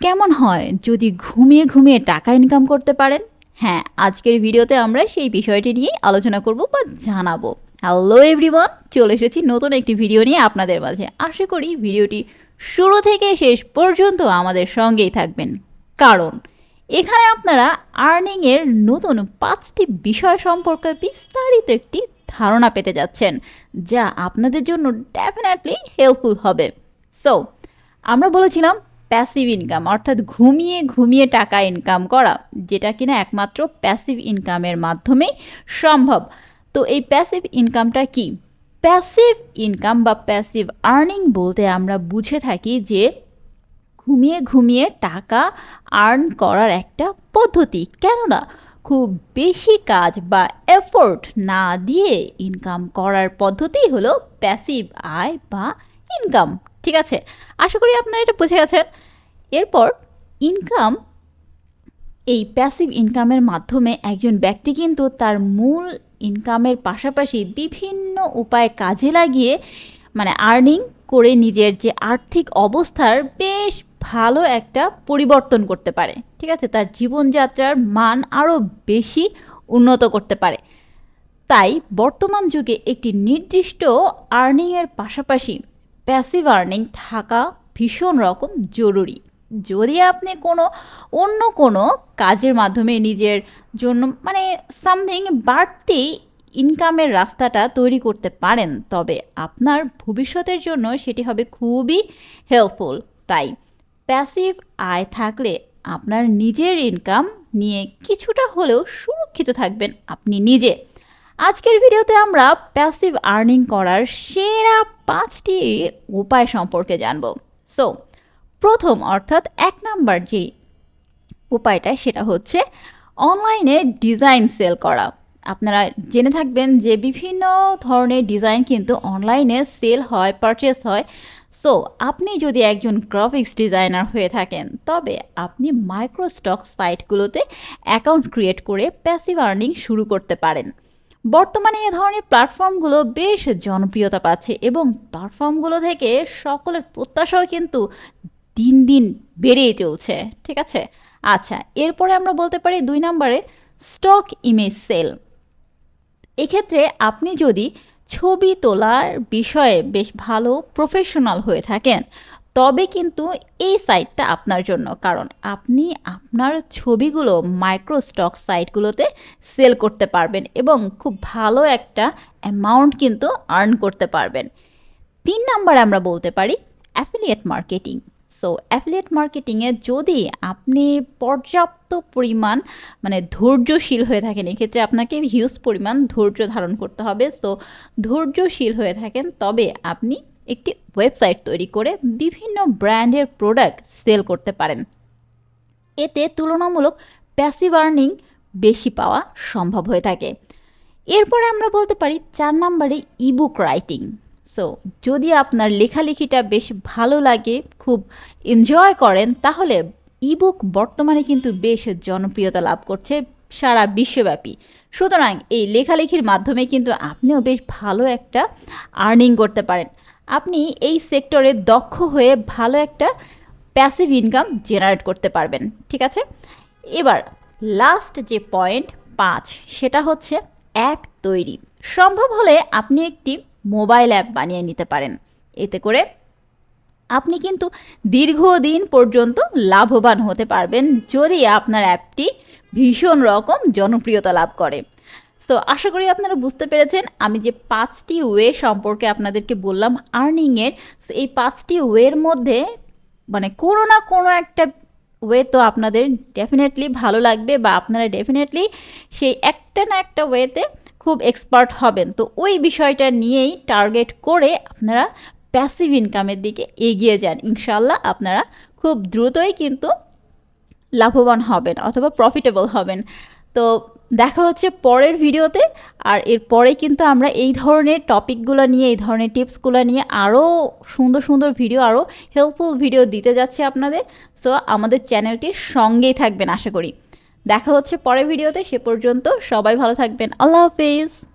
কেমন হয় যদি ঘুমিয়ে ঘুমিয়ে টাকা ইনকাম করতে পারেন? হ্যাঁ আজকের ভিডিওতে আমরা সেই বিষয়টি নিয়ে আলোচনা করব বা জানাব। হ্যালো এভরিওয়ান চলে এসেছি নতুন একটি ভিডিও নিয়ে আপনাদের মাঝে। আশা করি ভিডিওটি শুরু থেকে শেষ পর্যন্ত আমাদের সঙ্গেই থাকবেন। কারণ, এখানে আপনারা আর্নিংয়ের নতুন পাঁচটি বিষয় সম্পর্কে বিস্তারিত একটি ধারণা পেতে যাচ্ছেন, যা আপনাদের জন্য ডেফিনেটলি হেল্পফুল হবে। সো আমরা বলেছিলাম প্যাসিভ ইনকাম অর্থাৎ ঘুমিয়ে ঘুমিয়ে টাকা ইনকাম করা, যেটা কিনা একমাত্র প্যাসিভ ইনকামের মাধ্যমেই সম্ভব। তো এই প্যাসিভ ইনকামটা কি? প্যাসিভ ইনকাম বা প্যাসিভ আর্নিং বলতে আমরা বুঝে থাকি যে ঘুমিয়ে ঘুমিয়ে টাকা আর্ন করার একটা পদ্ধতি। কেননা খুব বেশি কাজ বা এফোর্ট না দিয়ে ইনকাম করার পদ্ধতি হলো প্যাসিভ আয় বা ইনকাম ঠিক আছে? আশা করি আপনারা এটা বুঝে গেছেন এরপর ইনকাম এই প্যাসিভ ইনকামের মাধ্যমে একজন ব্যক্তি কিন্তু তার মূল ইনকামের পাশাপাশি বিভিন্ন উপায় কাজে লাগিয়ে মানে আর্নিং করে নিজের যে আর্থিক অবস্থার বেশ ভালো একটা পরিবর্তন করতে পারে। ঠিক আছে? তার জীবনযাত্রার মান আরও বেশি উন্নত করতে পারে। তাই বর্তমান যুগে একটি নির্দিষ্ট আর্নিংয়ের পাশাপাশি প্যাসিভ আর্নিং থাকা ভীষণ রকম জরুরি। যদি আপনি কোনো অন্য কোনো কাজের মাধ্যমে নিজের জন্য মানে সামথিং বাড়তি ইনকামের রাস্তাটা তৈরি করতে পারেন, তবে আপনার ভবিষ্যতের জন্য সেটি হবে খুবই হেল্পফুল তাই প্যাসিভ আয় থাকলে আপনার নিজের ইনকাম নিয়ে কিছুটা হলেও সুরক্ষিত থাকবেন আপনি নিজে। আজকের ভিডিওতে আমরা প্যাসিভ আর্নিং করার সেরা পাঁচটি উপায় সম্পর্কে জানব। সো প্রথম অর্থাৎ এক নাম্বার যে উপায়টা সেটা হচ্ছে অনলাইনে ডিজাইন সেল করা। আপনারা জেনে থাকবেন যে বিভিন্ন ধরনের ডিজাইন কিন্তু অনলাইনে সেল হয় পারচেস হয়। সো আপনি যদি একজন গ্রাফিক্স ডিজাইনার হয়ে থাকেন, তবে আপনি মাইক্রোস্টক সাইটগুলোতে অ্যাকাউন্ট ক্রিয়েট করে প্যাসিভ আর্নিং শুরু করতে পারেন। বর্তমানে এ ধরনের প্ল্যাটফর্মগুলো বেশ জনপ্রিয়তা পাচ্ছে এবং প্ল্যাটফর্মগুলো থেকে সকলের প্রত্যাশাও কিন্তু দিন দিন বেড়েই চলছে, ঠিক আছে? আচ্ছা এরপরে আমরা বলতে পারি দুই নম্বরে স্টক ইমেজ সেল এক্ষেত্রে আপনি যদি ছবি তোলার বিষয়ে বেশ ভালো প্রফেশনাল হয়ে থাকেন তবে কিন্তু এই সাইটটা আপনার জন্য। কারণ আপনি আপনার ছবিগুলো মাইক্রোস্টক সাইটগুলোতে সেল করতে পারবেন এবং খুব ভালো একটা অ্যামাউন্ট কিন্তু আর্ন করতে পারবেন। তিন নাম্বার আমরা বলতে পারি অ্যাফিলিয়েট মার্কেটিং সো অ্যাফিলিয়েট মার্কেটিংয়ে যদি আপনি পর্যাপ্ত পরিমাণ মানে ধৈর্যশীল হয়ে থাকেন, এক্ষেত্রে আপনাকে হিউজ পরিমাণ ধৈর্য ধারণ করতে হবে। সো ধৈর্যশীল হয়ে থাকেন, তবে আপনি একটি ওয়েবসাইট তৈরি করে বিভিন্ন ব্র্যান্ডের প্রোডাক্ট সেল করতে পারেন। এতে তুলনামূলক প্যাসিভ আর্নিং বেশি পাওয়া সম্ভব হয়ে থাকে। এরপরে আমরা বলতে পারি চার নম্বরে ইবুক রাইটিং। সো, যদি আপনার লেখালেখিটা বেশ ভালো লাগে, খুব এনজয় করেন, তাহলে ইবুক বর্তমানে কিন্তু বেশ জনপ্রিয়তা লাভ করছে সারা বিশ্বব্যাপী। সুতরাং এই লেখালেখির মাধ্যমে কিন্তু আপনিও বেশ ভালো একটা আর্নিং করতে পারেন। আপনি এই সেক্টরে দক্ষ হয়ে ভালো একটা প্যাসিভ ইনকাম জেনারেট করতে পারবেন, ঠিক আছে? এবার লাস্ট যে পয়েন্ট পাঁচ, সেটা হচ্ছে অ্যাপ তৈরি। সম্ভব হলে আপনি একটি মোবাইল অ্যাপ বানিয়ে নিতে পারেন। এতে করে আপনি কিন্তু দীর্ঘদিন পর্যন্ত লাভবান হতে পারবেন, যদি আপনার অ্যাপটি ভীষণ রকম জনপ্রিয়তা লাভ করে। সো আশা করি আপনারা বুঝতে পেরেছেন, আমি যে পাঁচটি ওয়ে সম্পর্কে আপনাদেরকে বললাম আর্নিংয়ের এই পাঁচটি ওয়ের মধ্যে মানে কোনো না কোনো একটা ওয়ে তো আপনাদের ডেফিনেটলি ভালো লাগবে বা আপনারা ডেফিনেটলি সেই একটা না একটা ওয়েতে খুব এক্সপার্ট হবেন। তো ওই বিষয়টা নিয়েই টার্গেট করে আপনারা প্যাসিভ ইনকামের দিকে এগিয়ে যান। ইনশাল্লাহ আপনারা খুব দ্রুতই কিন্তু লাভবান হবেন অথবা প্রফিটেবল হবেন। তো দেখা হচ্ছে পরের ভিডিওতে। আর এরপরে কিন্তু আমরা এই ধরনের টপিকগুলো নিয়ে, এই ধরনের টিপসগুলো নিয়ে আরও সুন্দর সুন্দর ভিডিও, আরও হেল্পফুল ভিডিও দিতে যাচ্ছি আপনাদের। সো আমাদের চ্যানেলটির সঙ্গেই থাকবেন আশা করি। দেখা হচ্ছে পরের ভিডিওতে। সে পর্যন্ত সবাই ভালো থাকবেন। আল্লাহ হাফিজ।